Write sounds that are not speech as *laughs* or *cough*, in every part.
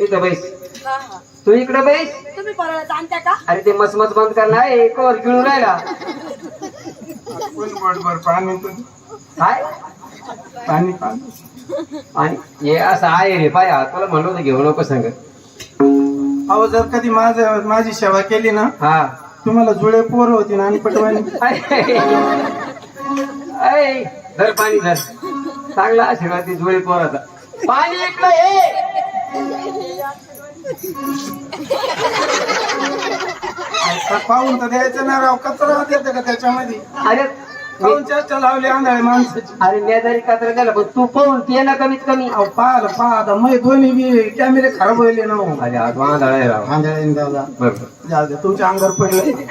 इथं बैस. हा हा. तू इकडे बैस. तुम्ही परत का? अरे ते मसमस बंद करणार आहे कोर गिळून राहिला. बरोबर पाणी तू काय? पाणी पाणी. आणि हे असं आहे रे पाय तुला म्हणलं होतं घेऊ नको सांग. अहो जर कधी माझ माझी सेवा केली ना हा. तुम्हाला जुळे पोर होती ना आणि पटवानी अय धर पाणी धर. चांगला आशीर्वाद ती जुळे पोराचा. पाणी इकडं ये. पाहून तर द्यायचं ना राव कचरा देते का त्याच्यामध्ये? अरे पाहून चर्चा लावली आंधळे माणसाची. अरे मी जरी कचरा केला पण तू पाहून ते ना कमीत कमी. अहो पाहिलं पाहता मग दोन्ही बी कॅमेरे खराब व्हायले ना हो. अरे आज आहे राव. आंधळे दादा? बरोबर जाऊ तुमच्या अंगावर पडलं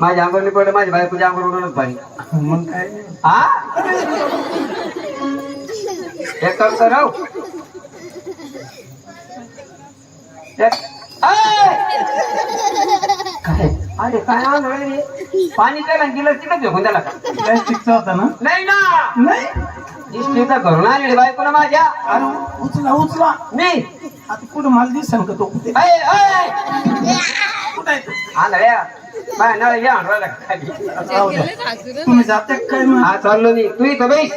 माझ्या अंगावर पडलं माझ्या बायकोच्या अंगावर उडवलं पाणी मग काय? हा? काम कर राव एक- अय! काय अरे काय आंधळ रे पाणी त्याला गेलं तिथं घेऊन त्याला प्लॅस्टिकचा होता ना नाही ना नाही इष्टीचा घरून आलेली बायको ना माझ्या अरे उचला उचला मी आता कुठं मला दिसन का तो कुठे अय, अय! तो? आंधळ्या बाय नळ या आणवायला खाली. तुम्ही जाते काय मग? हा चाललो मी. तू इथं बैस.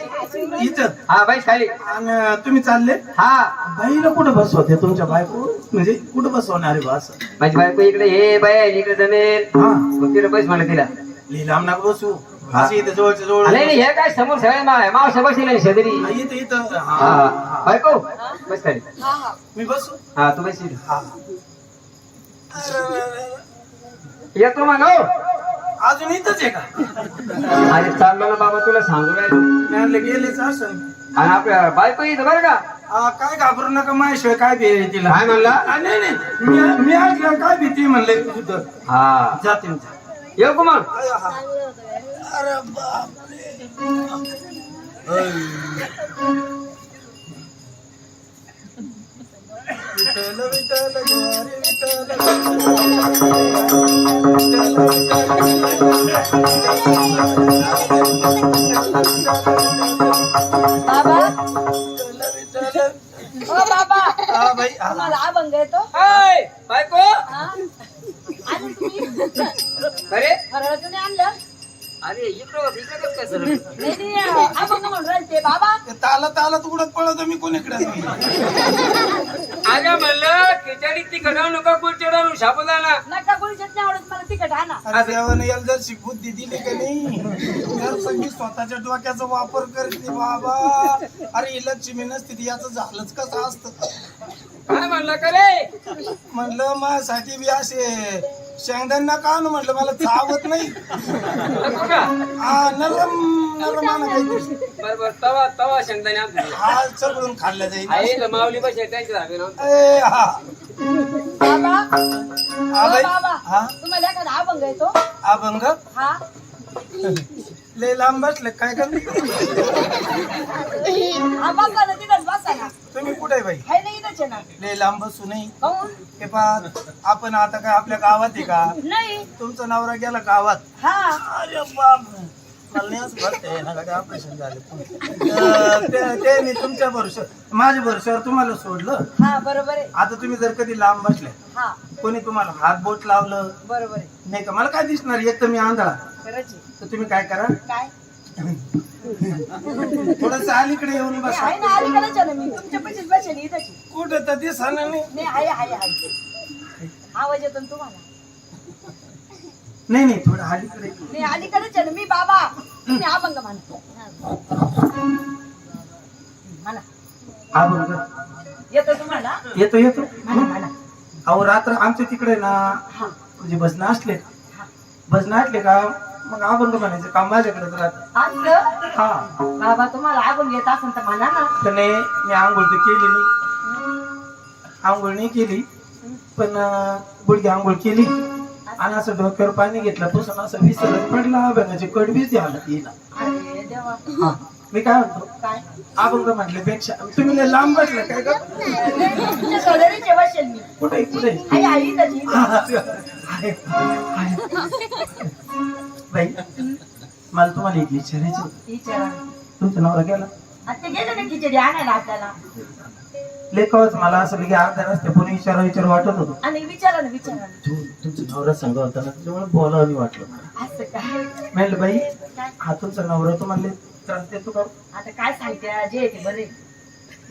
इथं? हा बैस खाली. आणि तुम्ही चालले? हा. बाईला कुठं बसवते तुमच्या बायको? म्हणजे कुठं बसवणार आहे बस माझी बायको इकडे हे बाय इकडे जमेल. हा. मग तिला बैस म्हणलं तिला. लिहिलाम नका बसू. अशी इथं जवळच्या जवळ नाही नाही, हे काय समोर सगळे मा- मावशा बसले नाही शेजारी. हा, इथं इथं. हा. हा. हा. बायको बस खाली. हा हा मी बसू? हा तू बस इथे. हा. येतो मग हो. अजून इथंच आहे का? अरे चाललो ना बाबा तुला सांगू म्हणलं गेलेच असं आणि आपल्या बायको इथं बरं का? काय घाबरू नका माझ्याशिवाय काय भीती आहे तिला. काय म्हणला? नाही नाही. मी मी ऐकलं काय भीती म्हणले तुझं हा. जाते मी, जाते. येऊ का मग? अरे हा. विठ्ठल विठ्ठल गवारे विठ्ठल बाबा विठ्ठल विठ्ठल हो बाबा हा बाई हा. तुम्हाला अभंग येतो बायको हा आणि तुम्ही अरे फराळाचं नाही आणलं अरे इकडं इकडं काय बाबा. ताला उडत पळतो मी कोणीकडे अरे म्हणलं खिचडी ती घडवू नका कुरचडवू साबुदाणा नका कोणी चटणी आवडत मला तिखट आणा. अरे देवाने याला जर शिकबुद्धी दिली का नाही? तर सगळी स्वतःच्या डोक्याचा वापर करते बाबा. अरे ही लक्ष्मी नसती ती याचं झालंच कसं असतं? काय म्हणलं का रे? म्हणलं माझ्यासाठी बी असे शेंगदाणा का आणू म्हणलं मला चावत नाही. नको का? हा नरम नरम आणा काहीतरी. बरोबर तवा तवा शेंगदाणे आणतो हा चढून खाल्लं जाईल. माऊली ना ए, हा. बाबा हा हो बाबा हा? तुम्हाला एखादा अभंग येतो? अभंग? हा. लय लांब बसले काय कर बसा ना तिथंच बसा ना तुम्ही कुठे बाई? हाय नाही इथंच आहे ना. लय लांब बसू नाही. काहून हे पहा आपण आता काय आपल्या गावात आहे का? नाही. तुमचा नवरा गेला गावात. हा. अरे बाप मला नाही असं वाटतंय ना का ऑपरेशन झालं? अं, ते- ते मी तुमच्या भरोश्यावर माझ्या भरोश्यावर तुम्हाला सोडलं. हा बरोबर आहे. आता तुम्ही जर कधी लांब बसले हा. कोणी तुम्हाला हात बोट लावलं? बरोबर आहे. नाही का? मला काय दिसणार? एक तर मी आंधळा. खरंच आहे. तर तुम्ही काय करा? काय? *laughs* थोडस अलीकडे येऊन बसा. आहे ना अलीकडेच आहे ना मी. तुमच्या पैसेच बसेल इथंच. आहे. कुठं तर नाही. आहे आहे आहे. आवाज येतो ना तुम्हाला? नाही नाही थोडं अलीकडे. नाही अलीकडेच आहे ना. मी बाबा तुम्ही अभंग म्हणतो म्हणा हा बरोबर येतो तुम्हाला? येतो येतो. म्हणा म्हणा अहो रात्र आमच्या तिकडे ना हा. म्हणजे भजन असले. भजन असले का मग अभंग म्हणायचं? काम माझ्याकडेच राहत. असं? हा. बाबा तुम्हाला अभंग येत असेल तर म्हणा ना. पण नाही, मी आंघोळ तर केली नाही. आंघोळ नाही केली पण अं, गुडघे आंघोळ केली. आणि असं डोक्यावर पाणी घेतलं पुसून असं विसरत पडला. अभंगाची कडवीच द्यायला येईना अरे देवा. हा. मी काय म्हणतो? काय? अभंग म्हटल्यापेक्षा तुम्ही लय लांब बसला काय का? तुमच्या सोदरीचे बसेल मी. कुठे कुठे आई आई इथंच इथंच. आहे, आहे. बाई मला तुम्हाला एक विचारायचं विचारा तुमचा नवरा गेला. आता ते गेले ना खिचडी आणायला आपल्याला लेखावच मला असं लगे अर्ध्या रस्ते कोणी विचारा विचार वाटत होतो. आणि विचारा ना विचारा ना. तू तुमचा नवरा सांगा होता ना त्याच्यामुळे बोलावं नाही वाटलं. मला असं काय म्हणलं बाई हा तुमचा नवरा तुम्हाला लय त्रास देतो का? आता काय सांगते जे आहे ते बरे.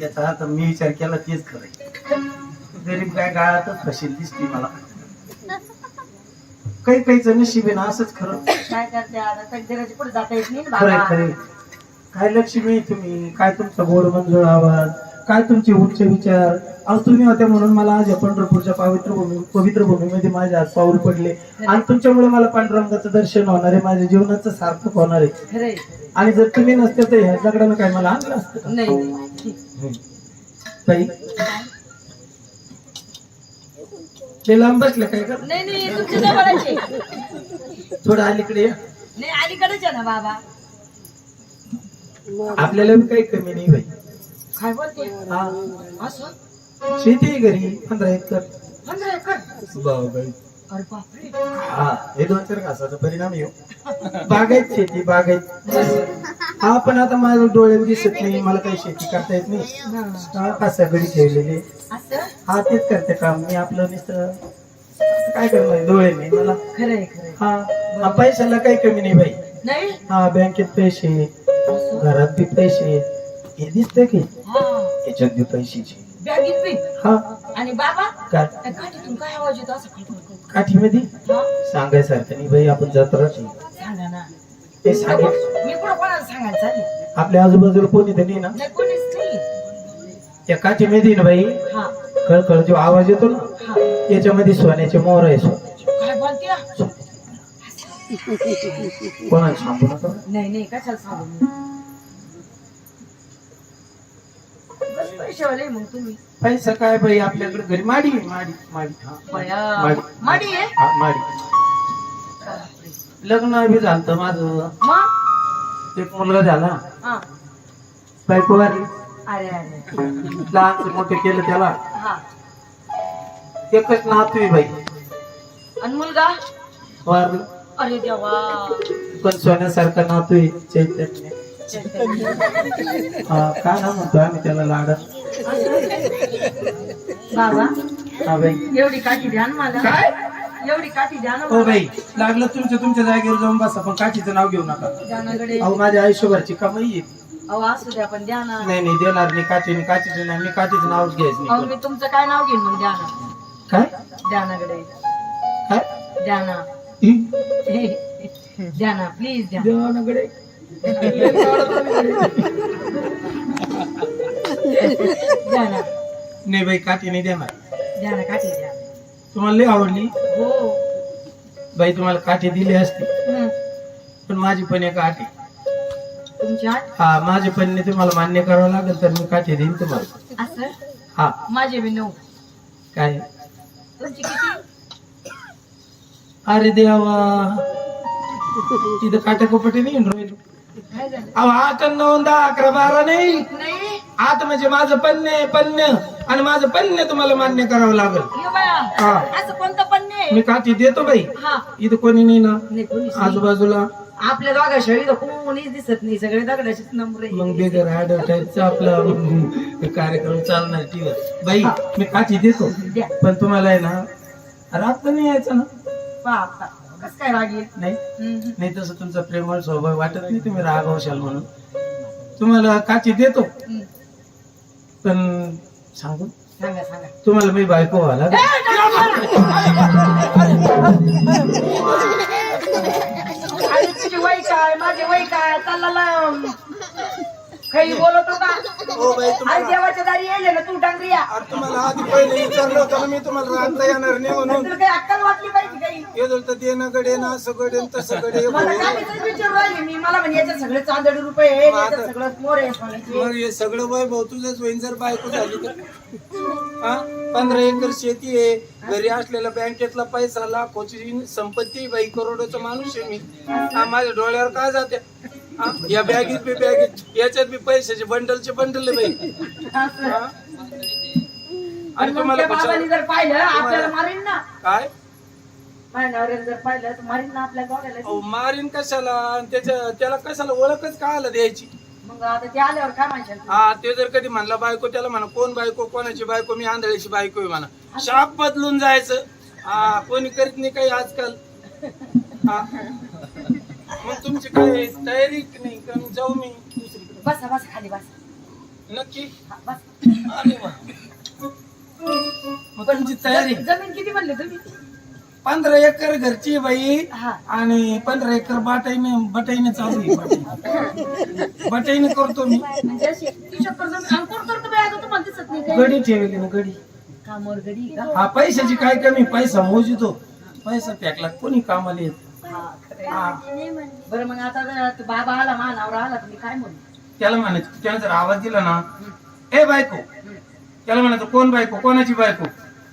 याचा आता मी विचार केला तेच खरं गरीब काय गाळातच फशील दिसते मला. काही काहीच नशीब आहे ना असंच खरं. काय करते आता? पुढे जाता येत नाही ना खरे बाबा. खरे काय लक्ष्मी तुम्ही? काय तुमचा गोड मंजूळ आवाज? काय तुमचे उच्च विचार? अहो तुम्ही होते म्हणून मला आज या पंढरपूरच्या पवित्र भूमी पवित्र भूमीमध्ये माझे आज पाऊल पडले. आणि तुमच्यामुळे मला पांडुरंगाचं दर्शन होणार आहे माझ्या जीवनाचं सार्थक होणार आहे. आणि जर तुम्ही नसते तर ह्या दगडानं काय मला आणलं असतं नाही नाही. ताई? ते लांब बसलं काय कर नाही नाही तुमच्या जवळच आहे. थोडं अलीकडे या. नाही अलीकडेच आहे ना बाबा. आपल्याला बी काही कमी नाही बाई. काय बोलते? हा. असं? शेती आहे घरी पंधरा एकर. पंधरा एकर? बाई अरे बापरे. हा हे दोन चार घासाचा परिणाम येऊ बागायत शेती बागायत. हा पण आता माझ्या डोळ्यात दिसत नाही. मला काही शेती करता येत नाही. हा गडी ठेवलेले. हा तेच करते काम. मी आपलं नुसतं काय करणार? डोळे नाही मला. खरंय खरंय. हा हा, पैशाला काही कमी नाही बाई. नाही? हा बँकेत पैसे घरात बी पैसे हे दिसतंय की? हा. याच्यात बी पैशाचे. हा. आणि बाबा? काय? त्या काठीतून काय आवाज येतो? असं खटखट काठीमध्ये? हा. सांगायसारखं नाही बाई आपण जत्राच ते सांगेल मी कुठं कोणाला सांगायला चालली आपल्या आजूबाजूला कोणी तरी ना? नाही कोणीच नाही. त्या काठीमध्ये ना बाई? हा. कळकळ जो आवाज येतो ना हा. याच्यामध्ये सोन्याचे मोर आहे सोन्याचे. काय बोलते हा? कोणाला सांगू नका? नाही नाही कशाला सांगू? मी बस पैशावाले मग तुम्ही. पैसा काय बाई आपल्याकडे घरी माडी आहे, माडी माडी. हा. माडी. माडी आहे? हा, माडी. लग्न बी झालं माझं. मग? एक मुलगा झाला. हा. बायको वारली अरे अरे. लहान मोठे केलं त्याला. हा. एकच नातू आहे बाई. आणि मुलगा? वारली. अरे देवा. पण सोन्यासारखा नातू आहे चैतन्य. हा काय ना म्हणतो आम्ही त्याला लाडा? बाबा हा बाई. एवढी काठी द्या ना मला. काय? एवढी काठी द्या ना हो. बाई लागलं तुमच्या तुमच्या जागेवर जाऊन बसा पण काठीचं नाव घेऊ नका. जानाकडे अहो माझ्या आयुष्यभरची कमाई आहे. अहो असू द्या पण द्या ना. नाही नाही देणार नाही काठीने काठीचं नाही मी काठीचं नावच घ्यायचं अहो नाही मी तुमचं काय नाव घेईन मग द्या ना. काय? द्यानाकडे काय? द्या ना. ही? द्या ना प्लीज द्या. देवानाकडे *laughs* द्या ना. नाही बाई काठीने देणार. द्या ना काठी द्या. तुम्हाला लई आवडली. हो. बाई तुम्हाला काठी दिली असती. हं. पण माझी पण एक तुमची आठ? हा माझे पण तुम्हाला मान्य करावं लागेल तर मी काठी देईन तुम्हाला. असं? हा. माझे बी नऊ. काय? तुमची किती? अरे देवा. तिथं काट्याकोपटी नाही येऊन राहिलो. काय झालं? अहो आठ नऊ दहा अकरा बारा नाही. नाही. आठ म्हणजे माझं पन्ने पन्ने. आणि माझं पन्ने तुम्हाला मान्य करावं लागेल. हा. असं कोणतं पण नाही मी काठी देतो बाई. हा. इथं कोणी नाही ना. नाही कोणीच नाही. आजूबाजूला. आपल्या दोघा शेळी तर कोणीच दिसत नाही. सगळे दगडाचेच नंबर आहे मग बेगर ऍडव्हर्टाईजचा आपला. *laughs* कार्यक्रम चालणार टीव्हीवर बाई मी काठी देतो. द्या. पण तुम्हाला आहे ना रात नाही यायचं ना? बापा कस काय राग नाही? हम्म. नाही तसं तुमचा प्रेमळ स्वभाव वाटत नाही तुम्ही रागवशाल म्हणून. तुम्हाला काठी देतो. हम्म. पण सांगू? सांगा सांगा. तुम्हाला मी बायको व्हायला अरे तुझी वय काय? माझे वय काय? चालला. काही बोलतो का हो बाई अरे देवाच्या दारी येले ना तू डांगरिया. तुम्हाला आधी पहिले विचारलं होतं ना मी तुम्हाला राहता येणार नाही म्हणून. तुला काही अक्कल वाटली पाहिजे काही. येतो तर देणं गडे ना असं गडे न तसं गडे मला काहीच विचारू राहिले मी? मला म्हणजे याच्यात सगळे चांदडी रुपये आहे मग आता- याच्यात सगळं मोर आहे सोन्याचे. मग हे सगळं वय भाऊ तुझंच होईन जर बायको झाली तर. हा? पंधरा एकर शेती आहे. घरी असलेला बँकेतला पैसा लाखोची संपत्ती आहे बाई करोडोचा माणूस आहे मी. हा, माझ्या डोळ्यावर काय जाते? या बॅगेत बी बॅगेत याच्यात बी पैशाचे बंडलचे बंडल आहे बाई. असं. हा? आणि तुम्हाला त्या बाबांनी कशाला- जर पाहिलं आपल्याला मारीन ना. काय? माझ्या नवऱ्याने जर पाहिलं तर मारीन ना आपल्या मारीन कशाला? आणि त्याच्या त्याला कशाला ओळखच का आला द्यायची? मग आता ते आल्यावर काय म्हणशाल? हा ते जर कधी म्हणला बायको त्याला म्हणा कोण बायको? कोणाची बायको? मी आंधळीची बायको आहे म्हणा. शाप बदलून जायचं. हा कोणी करीत नाही काही आजकाल. हा. मग तुमची काय तयारी की नाही? का जाऊ मी दुसरीकडे बसा बसा खाली बसा. नक्की? हा, बसा. अरे वा. मग तुमची तयारी. जमीन किती म्हणले तुम्ही? पंधरा एकर घरची आहे बाई. हा. आणि पंधरा एकर बाटाईने बटाईने चालू आहे. बटाई. बटाईने करतो मी. म्हणजे अशी ती शक्कर जमीन आणि कोण करतो बाई? आता तुम्हाला दिसत नाही काय गडी ठेवली ना गडी. कामावर गडी का? हा पैशाची काय कमी? पैसा मोजितो. पैसा फेकला कोणी कामाला येत. हा बरं मग आता जर तो बाबा आला मानावर आला तुम्ही काय म्हणू? त्याला म्हणायचं त्याने जर आवाज दिला ना ए बायको त्याला म्हणायचं कोण बायको? कोणाची बायको?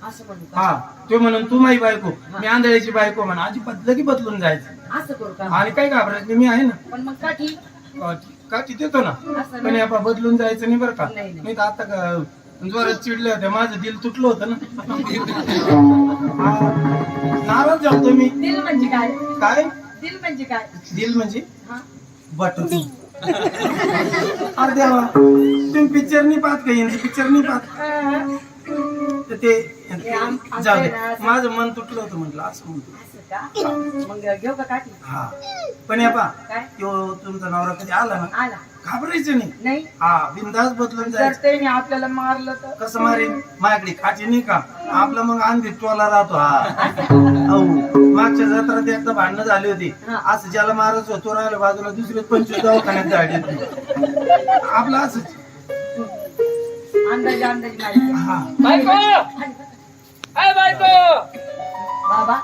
असं म्हणू का? हा तो म्हणून तू माझी बायको मी आंधळ्याची बायको म्हणा अजिबात लगी बदलून जायचं. असं करू का? आणि काय घाबरायचं नाही, मी आहे ना. पण मग का ठीक काठी काठी देतो ना. असं पण नाही. आपण बदलून जायचं नाही बरं का. नाही, नाही. नाही तर आता जोरात चिडले होते माझं दिल तुटलं होतं ना. *laughs* हा. नाराज झालतो मी. दिल म्हणजे काय? काय? दिल म्हणजे काय? दिल म्हणजे? हा. बटन. अरे देवा. तुम्ही पिक्चर नाही पाहत का? यांचं पिक्चर नाही पाहत? तर ते जाऊ दे. असं- माझं मन तुटलं होतं म्हटलं असं म्हणतो. असं का? मग घेऊ का काठी? हा. पण या पा काय? तो तुमचा नवरा कधी आला ना? आला. घाबरायचं नाही. नाही. हा बिंदास बदलून जर जायचं. त्याने आपल्याला मारलं तर? कसं मारेन? माझ्याकडे खाची नाही का? आपला मग अंधी टोला राहतो हा. हो मागच्या जत्रात एकदा भांडणं झाली होती. हा. असं ज्याला मारत होतो राहिलं बाजूला दुसरे पंचवीस दवाखान्यात झाले आपलं असंच. अंदाजे अंदाजे बायको! अय बायको! बाबा?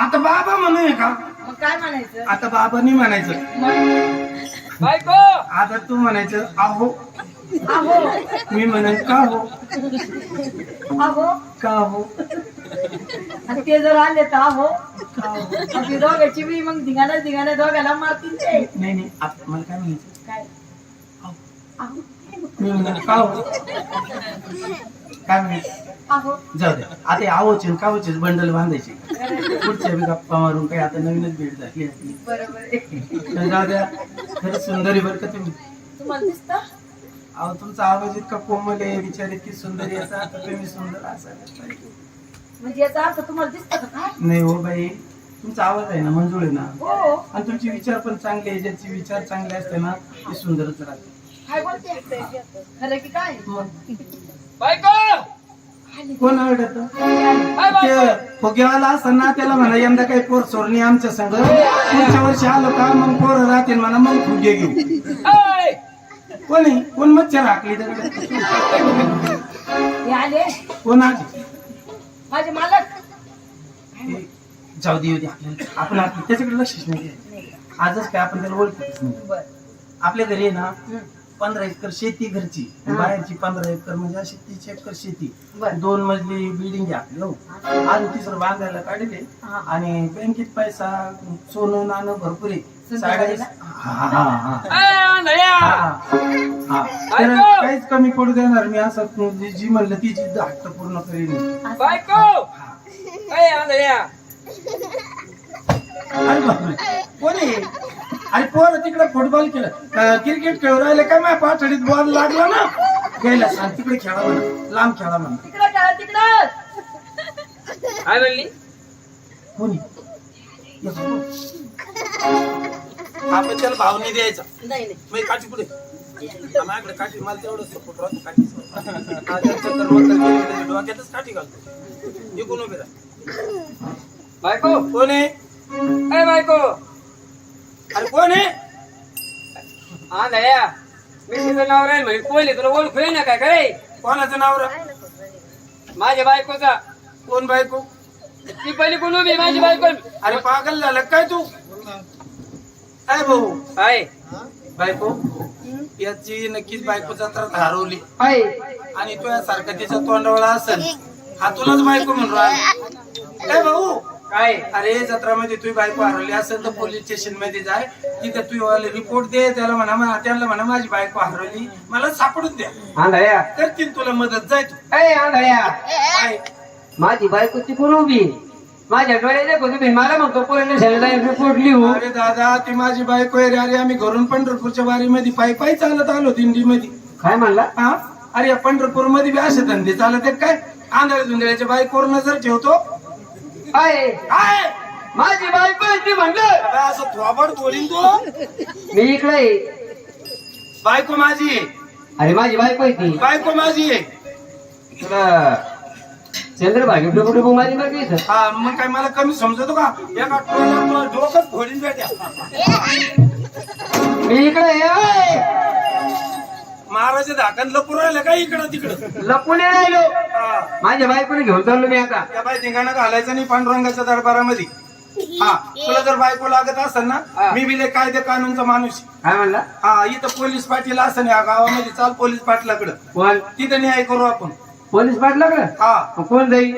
आता बाबा म्हणूया का? मग काय म्हणायचं? आता बाबा नाही म्हणायचं. मग बायको! आता तू म्हणायचं आहो. आहो. मी म्हणायचं का हो? आहो. का हो? आणि ते जर आले तर आहो. का हो? आणि ती दोघांची बी मग धिंगाणा धिंगाणा दोघांना मारतील ते. नाही नाही आता मला काय म्हणायचं? काय? आहो. मी का हो काय आहो जाऊ दे आता आवचे कावचे बंडल बांधायचे. पुढच्या गप्पा मारून काही आता नवीनच भेट झाली असली. बरोबर जाऊ द्या. खरंच सुंदरी बरं का तुम्ही? तुम्हाला दिसत? अहो तुमचा आवाज इतका कोमल आहे विचार इतकी सुंदर याचा आता तुम्ही सुंदर असायला पाहिजे. म्हणजे याचा अर्थ तुम्हाला दिसत का काय? नाही हो बाई. तुमचा आवाज आहे ना मंजूळ आहे ना. हो. आणि तुमचे विचार पण चांगले आहे ज्याचे विचार चांगले असते ना ते सुंदरच राहते काय बोलते? खरं की काय? बायको! कोण आवडत अय ते बायको फुगेवाला असं ना त्याला म्हणा यंदा काही पोर सोडणी आमच्या संग. पुढच्या वर्षी आलो का मग पोर राहतील म्हणा मग फुगे घेऊ. कोणी? कोण मच्छर हाकली आले? कोण आली? माझे मालक. जाऊ दे येऊ दे आपल्याला आपण त्याच्याकडे लक्षच नाही. आजच काय आपण त्याला ओळखतच नाही. बर. आपल्या घरी ना. पंधरा एकर शेती घरची. बाहेरची पंधरा एकर म्हणजे अशी तीस एकर शेती. दोन मजली बिल्डिंग आहे आपली हो आज तिसरं बांधायला काढले. आणि बँकेत पैसा सोनं नाणं भरपूर आहे? हा हा हा हा, हा. काहीच कमी पडू देणार मी असं जी जी म्हणलं तिची हट्ट पूर्ण करीन. कोण अरे पोर तिकडे फुटबॉल खेळ क्रिकेट खेळू राहिले काय माझ्या पाठडीत बॉल लागला ना? गेला. सांग तिकडे खेळा म्हणा. लांब खेळा म्हणा. तिकडं काय तिकडं. काय म्हणली? कोणी? आपण त्याला भाव नाही द्यायचा. नाही नाही. मी काठी पुढे हा, माझ्याकडे काठी मला तेवढं सपोर्ट राहतो काठी. डोक्यातच काठी घालतो. निघून उभे राहा. बायको. कोण आहे? अय बायको. अरे कोण आहे? हा नया मी तुझं नाव राहील म्हणजे कोणी तुला ओळखू ना काय? करे कोणाचं नाव रा माझ्या बायकोचा. कोण बायको? ती पहिली कोण उभी आहे, माझी बायको. अरे पागल झालं. काय तू? काय भाऊ? आहे बायको? याची नक्कीच बायको जत्रात हरवली. आहे आणि तो यासारखा तिचा तोंडवळा असेल. हा तुलाच बायको म्हणून राहिला. काय भाऊ काय? अरे जत्रामध्ये तुझी बायको हरवली असेल तर पोलीस स्टेशनमध्ये जाय. तिथे तू रिपोर्ट दे त्याला म्हणा त्यांना म्हणा माझी बायको हरवली मला सापडून द्या. आंधळ्या. करतील तुला मदत जाय तू. अय आंधळ्या. माझी बायको ती कोण उभी? माझ्या डोळे देखो तुम्ही मला म्हणतो सगळ्या रिपोर्ट लिहू. अरे दादा ती माझी बायको आहे रे. अरे आम्ही घरून पंढरपूरच्या वारीमध्ये पायी पायी चालत आलो दिंडी मध्ये काय म्हणला? हा? अरे पंढरपूरमध्ये बी असे धंदे चालत आहेत काय? आंधळ्या धुंदळ्याच्या बायकोवर नजर ठेवतो. आहे काय माझी बायको आहे ती म्हणलं. असं थोबड बोलीन तो? मी इकडे आहे. बायको माझी. आहे अरे माझी बायको आहे ती. बायको माझी. आहे तुला चंद्रभागी डुबू डुबू माझी बरं का इथं? हा मग काय मला कमी समजतो का? एका टोळ्याला तुला डोकंच फोडीन बेट्या. मी इकडे आहे, ओय. महाराज धाकण लपूर राहिलं का इकडं तिकडं? लपून राहिलो. हा. माझ्या बायकोने घेऊन चाललो मी आता. त्या बाई धिंगाणा घालायचं नाही पांडुरंगाच्या दरबारामध्ये. हा तुला जर बायको लागत असेल ना. मी बी लय कायदे कानूनचा माणूस. काय म्हणला? हा इथं पोलीस पाटील असं या गावामध्ये. चाल पोलीस पाटलाकडं. कोण? तिथं न्याय करू आपण. पोलीस पाटला का हा कोण जाईल?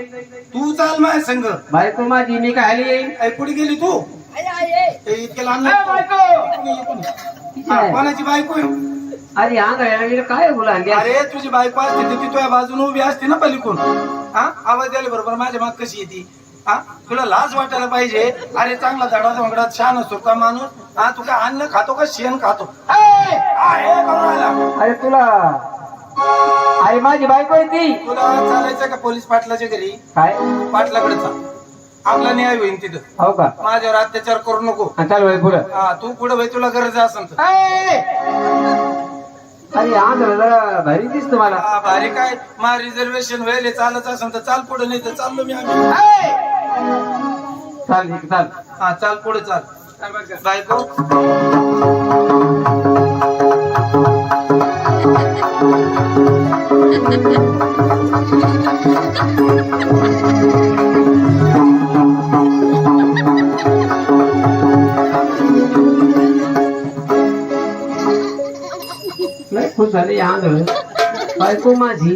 तू चाल माझ्या संघ बायको माझी मी काय आली येईल पुढे गेली तू? इतके लहान. हा, कोणाची बायको आहे? अरे आंधळ्याला काय बोला अरे तुझी बायको असते तर ती तुझ्या बाजूने उभी असते ना पलीकडून. हा? आवाज द्यायला बरोबर माझ्या माग कशी येते? हा? तुला लाज वाटायला पाहिजे. अरे चांगला धडा धोंगडात छान असतो का माणूस? हा तू काय अन्न खातो का शेण खातो? आहे, करून राहिला. अरे तुला अरे माझी बायको आहे ती. तुला चालायचं का पोलीस पाटलाच्या घरी? काय? पाटलाकडे चाल. आपला न्याय होईल तिथं. हो का? माझ्यावर अत्याचार करू नको. हा, चाल बाई पुढं. हा तू पुढे भाई तुला गरज असेल तर. ए! अरे जरा भारी दिसतो मला. हा, भारी काय? मा रिझर्वेशन व्हायला चालत असेल तर चाल पुढे नाही तर चाललो मी आम्ही. ए! चाल ठीक चाल. हा चाल पुढे चाल. बायको *laughs* खुश झाले या आंधळ. बायको माझी.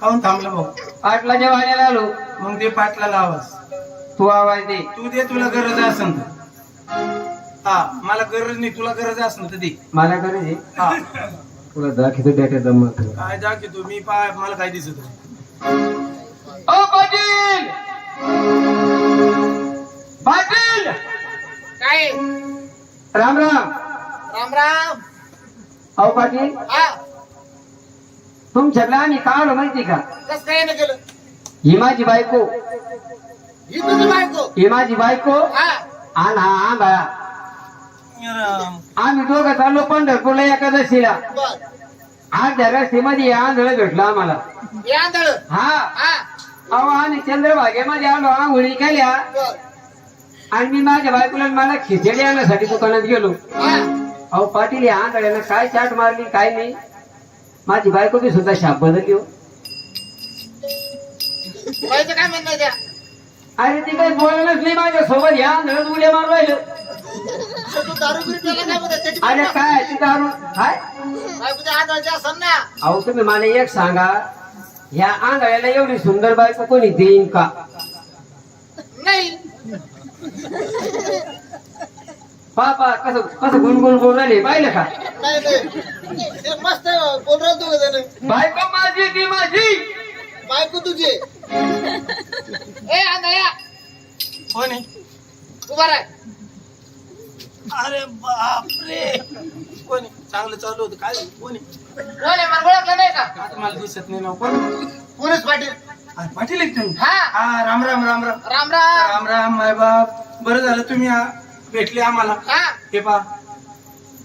काऊन थांबला भाऊ? आठला जेवायला आलो. मग ते पाटला आवाज. तू आवाज दे. तू दे तुला गरज तर. हा मला गरज नाही तुला गरज असेल तर दे. मला करे दे हा. तुला दाखवतो डेटा जमत काय जा की तू मी पाय मला काय दिसत. ओ पाटील! पाटील! काय? राम राम. अहो पाटील. तुमच्यातला आम्ही काढलो माहिती का? कस काय नाही केलं? ही माझी बायको. ही तुझी बायको? ही माझी बायको. हा. आणि हा आंधळा आम्ही दोघं चाललो पंढरपूरला एकादशीला. बर. अर्ध्या रस्त्यामध्ये या आंधळ भेटलं आम्हाला. हे हा. हा. अहो आम्ही चंद्रभागेमध्ये आलो आंघोळी केल्या. बर. आणि मी माझ्या बायकोला आणि मला खिचडी आणण्यासाठी दुकानात गेलो. हा. अहो पाटील या आंधळ्यानं काय चाट मारली काय नाही? माझी बायको बी सुद्धा शाप बदलली हो. काय म्हणणं आहे त्या? अरे ती काही बोलणंच नाही माझ्या सोबत या आंधळत उड्या मारू राहिलं. तू दारू बिरू प्यायला काय म्हणत त्याची अरे काय? ती दारू काय बायकोच्या ना अहो तुम्ही मला एक सांगा. ह्या आंधळ्याला एवढी सुंदर बायको कोणी देईन का? नाही. बापा कसं कसं गुणगुण बोल पाहिलं का? मस्त बोल राहतो बायको माझी ती माझी. बायको तुझी. ए आंधळ्या. कोण उभा राह. अरे बापरे. कोणी चांगलं चालू होतं. काय कोणी आहे? कोण आहे? नाही का? आता मला दिसत नाही ना. पाटील. पाटील आहेत हा. राम राम राम राम. राम राम. राम माय बाप. बरं झालं तुम्ही आ- भेटले आम्हाला. हा. हे पा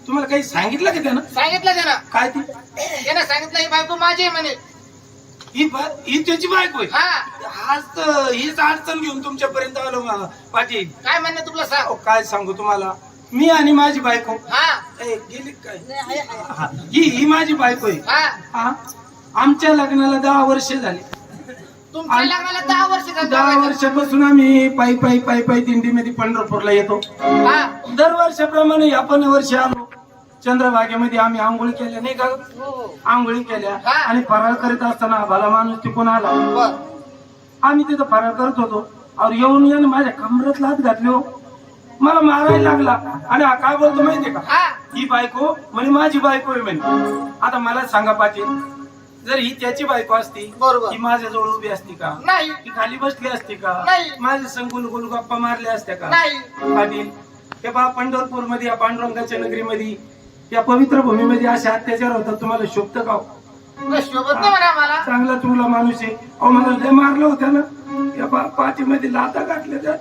तुम्हाला काही सांगितलं का त्यानं? सांगितलं त्यानं. काय ती? त्यानं सांगितलं ही बायको माझी आहे म्हणे. ही बा- ही त्याची बायको आहे? हा. आज तर हीच अडचण घेऊन तुमच्यापर्यंत आलो मला पाटील. काय म्हणणं तुला सांग? अहो, काय सांगू तुम्हाला? मी आणि माझी बायको. हा. ए, गेली काय? हा, ही ही माझी बायको आहे. हा. हा. आमच्या लग्नाला दहा वर्ष झाली. तुमच्या आणि- लग्नाला दहा वर्ष झाली. दहा वर्षापासून आम्ही पायी पायी पायी पायी दिंडीमध्ये पंढरपूरला येतो. हा. दरवर्षाप्रमाणे आपण वर्षी आलो. चंद्रभागेमध्ये आम्ही आंघोळी केल्या नाही का? हो, हो. आंघोळी केल्या. हा. आणि फराळ करीत असताना भला माणूस तिकून आला. बर. आम्ही तिथं फराळ करत होतो. और येऊन येऊन माझ्या कमरेत लात घातली हो. मला मारायला लागला. आणि हा काय बोलतो माहितीये का? हा. ही बायको म्हणे माझी बायको आहे म्हणे. आता मला सांगा पाटील जर ही त्याची बायको असती बरोबर. ही माझ्याजवळ उभी असती का? नाही. ती खाली बसली असती का? नाही. माझे संकुल गुल गप्पा मारल्या असत्या का? नाही. पाटील हे पहा पंढरपूरमध्ये या पांडुरंगाच्या नगरीमध्ये या पवित्र भूमीमध्ये असे अत्याचार होतात तुम्हाला शोभत का हो? शोभत नाही म्हणा मला चांगला तुला माणूस आहे. अहो मला लय मारलं होतं ना. या पा- पाठीमध्ये लाता घातल्या त्या.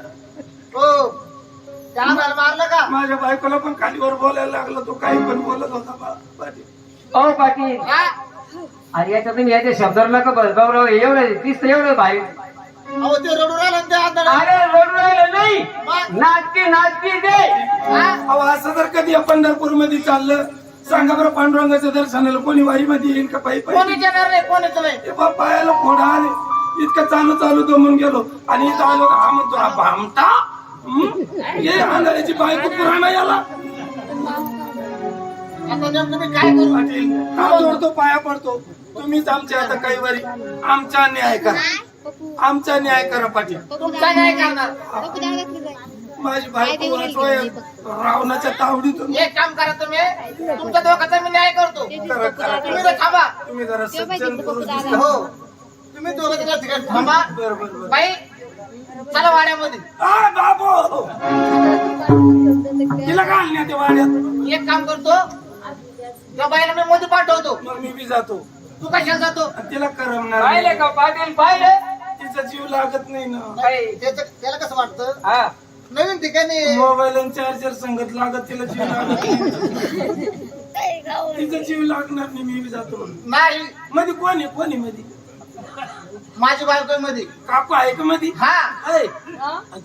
हो. त्याला मला मारलं का? माझ्या बायकोला पण खालीवर बोलायला लागला तो काही पण बोलत होता बा- पाटील ओ पाटील. हा? आणि याच्या तुम्ही याच्या शब्दावर नका बसगावराव एवढं तीच तर एवढं भाई अहो ते रडू राहिलं ते. अरे रडू राहिलं नाही. मग? नाचकी नाचकी दे हा? अहो असं जर कधी पंढरपूरमध्ये चाललं सांगा बरं पांडुरंगाच्या दर्शनाला कोणी वाई मध्ये येईल का पायी येणार नाही कोणीच नाही. ते बा पायाला फोडा आले. इतकं चालू चालू दमून गेलो. आणि इथं आलो का हा म्हणतो हा भामटा? हं? ये आंधळ्याची बायको पुराणा याला. आता नेमकं मी काय करू? पाटील हा जोडतो पाया पडतो. तुम्हीच आमच्या आता काही वारी आमचा न्याय करा. आमचा न्याय करा पाटील. तुमचा काय करणार. माझी बायको रावणाच्या तावडीतून. एक काम करा तुम्ही. तुमच्या दोघांचा मी न्याय करतो. करा करा. तुम्ही थांबा. तुम्ही जरा सज्जन पुरुष दिसता. हो. तुम्ही दोघं तिकडे तिकडे थांबा. बरं बरं बरं. बाई चला वाड्यामध्ये. आ, बाबो! तिला घालण्यात ते वाड्यात. एक काम करतो. त्या बाईला मी मध्ये पाठवतो. मग मी बी जातो. तू कशाला जातो? आणि तिला करमणार पाहिले नाही. का? पाटील पाहिले तिचा जीव लागत नाही ना. त्याचं- त्याला कसं वाटतं? हा. नवीन ठिकाणी मोबाईल आणि चार्जर संगत लागत तिला जीव लागत नाही. तिचा जीव लागणार नाही मी बी जातो. नाही मध्ये कोण आहे कोण आहे मध्ये? माझी बायको आहे मध्ये. काकू आहे का मध्ये? हा. आहे.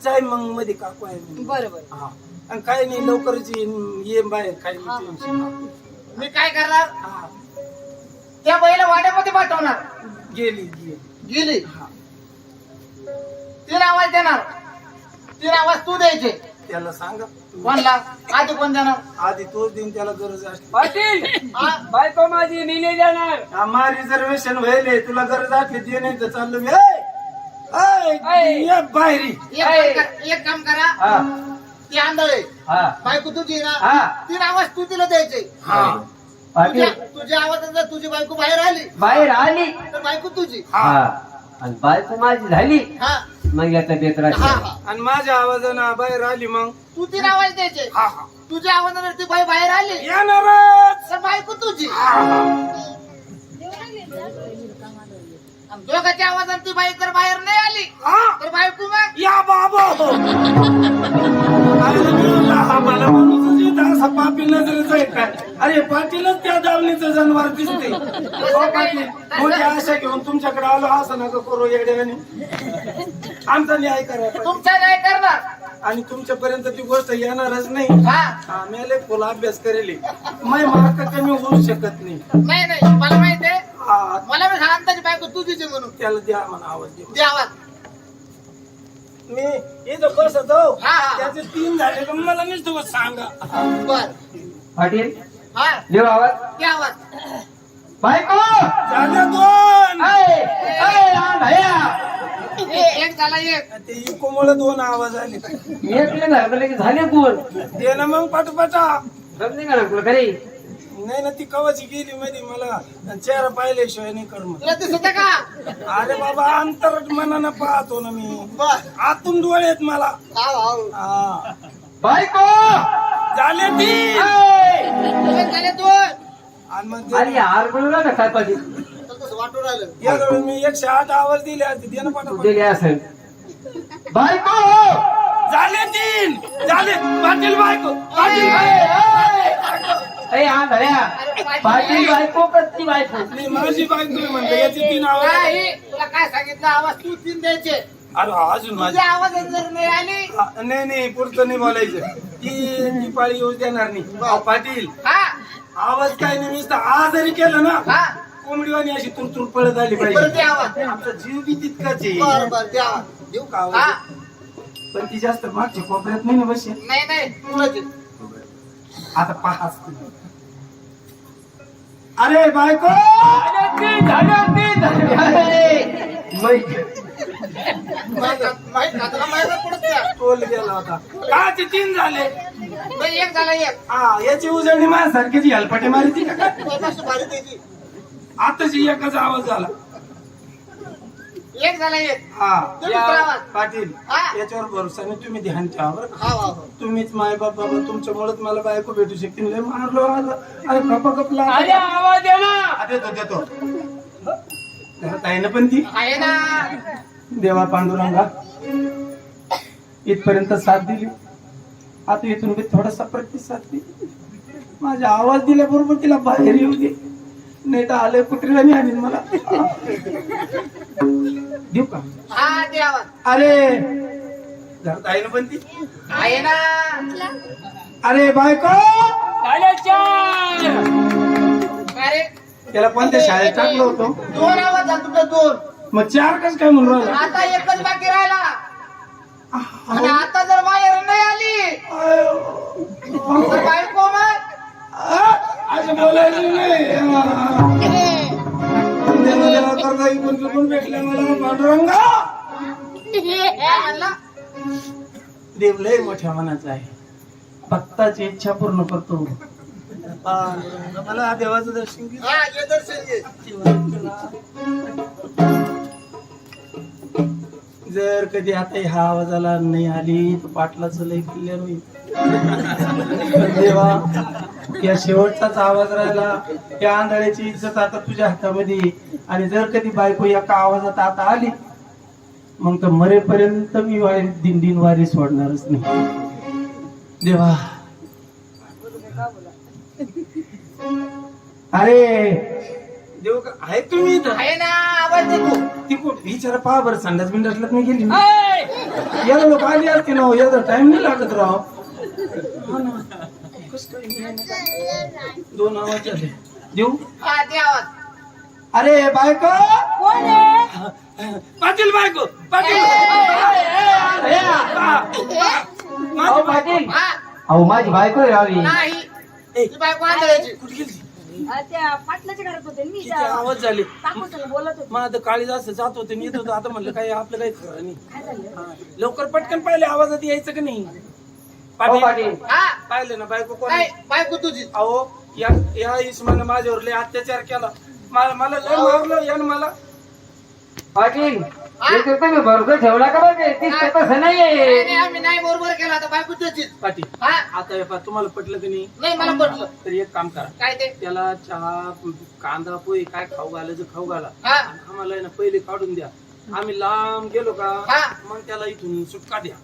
जाय मग मध्ये काकू आहे मध्ये. बरोबर हा. आणि काही नाही लवकरच येईन ये बाहेर काही नाही. मी काय करणार? हा. त्या बाईला वाड्यामध्ये पाठवणार. गेली गेली. गेली? हा. तीन आवाज देणार. तीन आवाज तू द्यायचे. त्याला सांगा. कोणला? आधी कोण देणार? आधी तोच दिन त्याला गरज असते. पाटील हा? बायको माझी मी नाही जाणार आम्हा रिझर्वेशन व्हायले तुला गरज असली ते नाही तर चाललो मी! ये बाहेरी एक काम करा- एक काम करा. हा. ती आंधळे. हा. बायको तुझी ना तीन आवाज तू तिला द्यायचे. हा. तुझ्या तुझ्या आवाजात जर तुझी बायको बाहेर आली बाहेर आली. तर बायको तुझी. हा. आणि बायको माझी झाली. हा. मग याचा हा. हा आणि माझ्या आवाजानं बाहेर आली मग? तू तीन आवाज द्यायचे. हा हा. तुझ्या आवाजाने ती बाई बाहेर आली येणारच! तर बायको तुझी. हा, हा. दोघांच्या आवाजाने ती बाई जर बाहेर नाही आली. हा? तर बायको मग. या बाबा! अरे मी मला माणूसच येत असा पापी नजरेचा आहे काय अरे पाटीलच त्या दावणीचं जनावर दिसते. हो पाटील मोठी आशा घेऊन तुमच्याकडे आलो असं नका करू येड्याने आमचा न्याय करा. पाटील. तुमचा नाही करणार. आणि तुमच्यापर्यंत ती गोष्ट येणारच नाही. हा. हा मेले फुल अभ्यास करेल. मै मार्क कमी होऊ शकत नाही. नाही नाही मला माहिती आहे. हा. मला मी अंदाजी बायको तुझीच आहे म्हणून. त्याला द्या म्हणा आवाज दे ते आवाज. मी इथं बसत. हो हा, हा. त्याचे तीन झाले तर मला नुसतं सांगा. बर. पाटील हा. आवाज. ते आवाज. बायको. ए, एक झाला एक. ते इकोमुळे दोन आवाज आले. एक ले ना आपल्याला की झाले कोण दे ना मग पाठोपाठा समजे का ना तुला घरी नाही ना ती कवाची गेली मध्ये मला. चेहरा पाहिल्याशिवाय नाही कर मग तुला दिसत का? अरे बाबा अंतर मनानं पाहतो ना मी. आतून डोळे आहेत मला. हा. बायको! झाले. एक झाले दोन. आणि बोलू नका काय पाटील तर तसं वाटून राहिलं या जवळ मी एकशे आठ आवाज दिले असते दे ना तू पाठोपाठ दिले असेल. बायको! झाले तीन झाले. पाटील बायको पाटील बायको. पाटील बायको कच्ची बायको. नाही, माझी बायको आहे म्हणते याचे तीन आवाज आले. नाही तुला काय सांगितलं? आवाज तू तीन द्यायचे. अरे अजून माझी तुझ्या आवाजात जर नाही आली हा, नाही नाही पुढचं नाही बोलायचं. ती ती पाळी येऊ देणार नाही. अहो, पाटील. हा. आवाज काय नाही नुसतं आजारी केलं ना हा. कोंबडीवाणी अशी तुरतुर पळत आली बरं ते पाहिजे आवाज. आमचा जीव बी तितकाच बर आहे. बर ते आवाज. देऊ का हा. आवाज पण ती जास्त मागच्या कोपऱ्यात नाही ना बसे नाही नाही तुलाच आहे. आता पहा अरे बायको! झाले. टोल गेला होता का ते तीन झाले एक झाला एक हा याची उजळणी माझ्यासारखीची हलपाटे मारती का काय? भारी आताची एकच आवाज झाला एक झाला एक हा तुम्ही या आवाज. पाटील हा. याच्यावर भरोसा नाही तुम्ही ध्यान ठेवा बरं का? हा हा हा. तुम्हीच माय बाप बाबा तुमच्यामुळेच मला बायको भेटू शकते लय मारलो आज. अरे कपा कपला अरे आवाज दे ना देतो देतो घरात आहे ना पण ती? आहे ना. देवा पांडुरंगा इथपर्यंत साथ दिली. आता इथून बी थोडासा प्रतिसाद दे माझा आवाज दिल्याबरोबर तिला बाहेर येऊ दे. नाही तर आलं कुत्रीला नाही आणीन मला. देऊ का? अरे! घरात आहे ना पण ती? आहे ना. अरे बायको! अरे त्याला कोणत्या शाळेत टाकलं होतं? दोन आवाज झाला तुमचा दोन. मग चार कस काय म्हणून राहिला? आता एकच बाकी राहिला. आणि आता जर बाहेर नाही आली तर असं बोलायचं नाही. भेटले मला पांडुरंगा. काय म्हणला. देव लय मोठ्या मनाचा आहे. भक्ताची इच्छा पूर्ण करतो. मला देवाचं दर्शन घे. हा ये दर्शन घे जर कधी आता ह्या आवाजाला नाही आली तर पाटलाचं लय कल्याण होईल देवा या शेवटचाच आवाज राहिला त्या आंधळ्याची इज्जत आता तुझ्या हातामध्ये. आणि जर कधी बायको एका आवाजात आता आली मग तर मरेपर्यंत मी वारी दिन दिन वारी सोडणारच नाही देवा अरे. देव का? आहे तुम्ही इथं? आहे ना आवाज देतो. ती कुठं विचारा पहा बरं संडास बिंडासला नाही गेली ना. ऐ! याला लोक आली असते ना याचा टाइम नाही लागत राव. हा ना. कसं काय नाही? दोन आवाज झाले. देऊ? हा ते आवाज. अरे बायको! कोण आहे? पाटील बायको पाटील! अहो पाटील. हा. अहो माझी बायको आहे रावी. नाही. बायको आंधळ्याची. कुठे गेली? त्या पाटलाच्या घरात होते मी किती आवाज झाले. बोलत होते. मला तर काळी जास्त जात होते आणि येत होतं. आता म्हणलं काय आपलं काही खरं नाही. काय झालं? हा. लवकर पटकन पाहिले आवाजात यायचं का नाही? अहो पाटील. पाटील. हा. पाहिलं ना बायको कोण बायको तुझी. अहो या या इस्मानं माझ्यावर लय अत्याचार केला. मला मला लय मारलं यानं मला. पाटील. तुम्ही भरोसा ठेवला का बघ ती? तसं नाहीये. नाही, नाही, आम्ही नाही बरोबर केला आता बायको तुझीच पाटील हा? आता हे पहा, तुम्हाला पटलं की नाही? नाही मला पटलं. तर एक काम करा. काय ते? त्याला चहा कांदा पोहे काय खाऊ घालायचं खाऊ घाला. हा. आणि आम्हाला आहे ना पहिले काढून द्या. आम्ही लांब गेलो का हा. मग त्याला इथून सुटका द्या.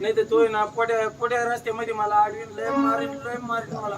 नाही तर तो आहे ना कोड्या कोड्या रस्त्यामध्ये मला आडवीन लय मारीन लय मारीन मला.